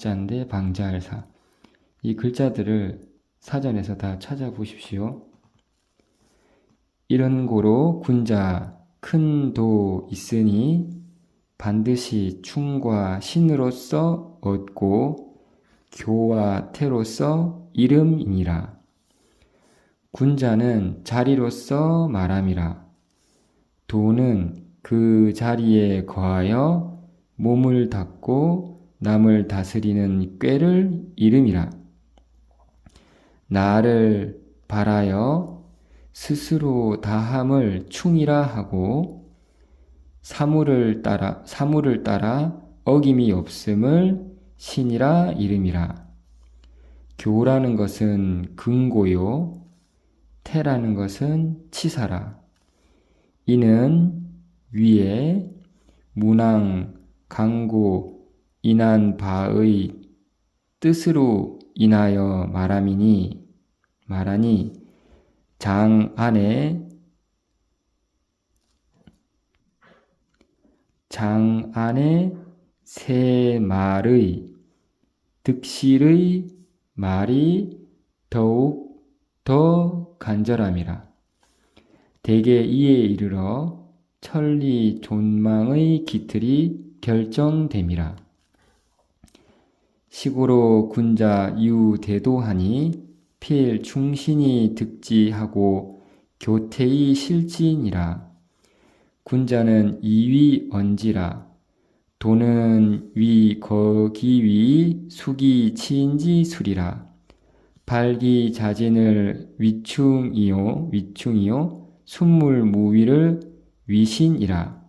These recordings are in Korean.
사자인데 방자할 사. 이 글자들을 사전에서 다 찾아보십시오. 이런 고로 군자 큰 도 있으니 반드시 충과 신으로서 얻고 교와 태로서 이름이니라. 군자는 자리로서 말함이라. 도는 그 자리에 거하여 몸을 닦고 남을 다스리는 꾀를 이름이라. 나를 바라여 스스로 다함을 충이라 하고 사물을 따라 사물을 따라 어김이 없음을 신이라 이름이라. 교라는 것은 근고요, 태라는 것은 치사라. 이는 위에 문왕 강고 인한 바의 뜻으로 인하여 말함이니 말하니 장 안에 장 안에 세 말의 득실의 말이 더욱 더 간절함이라. 대개 이에 이르러 천리 존망의 기틀이 결정됨이라. 시고로 군자 유대도하니 필 충신이 득지하고 교태의 실지니라. 군자는 이위 언지라. 도는 위 거기 위 수기 치인지 수리라. 발기 자진을 위충이요 위충이요 순물 무위를 위신이라.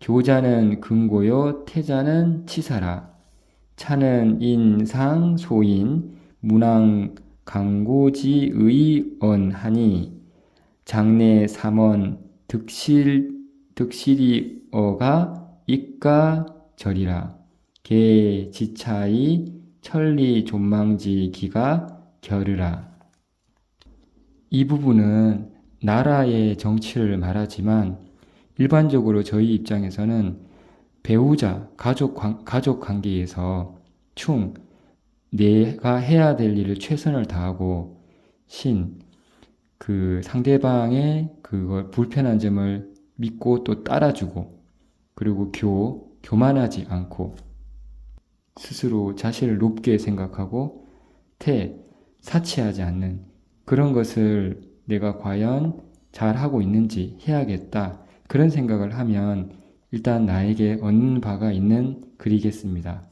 교자는 근고요 태자는 치사라. 차는 인상 소인 문왕 강고지의 언하니 장내 삼원 득실 득실이 어가 입가 절이라. 개 지차이 천리 존망지 기가 겨르라. 이 부분은 나라의 정치를 말하지만 일반적으로 저희 입장에서는 배우자, 가족, 관, 가족 관계에서 충, 내가 해야 될 일을 최선을 다하고 신, 그 상대방의 그걸 불편한 점을 믿고 또 따라주고 그리고 교, 교만하지 않고 스스로 자신을 높게 생각하고 태, 사치하지 않는 그런 것을 내가 과연 잘하고 있는지 해야겠다. 그런 생각을 하면 일단 나에게 얻는 바가 있는 글이겠습니다.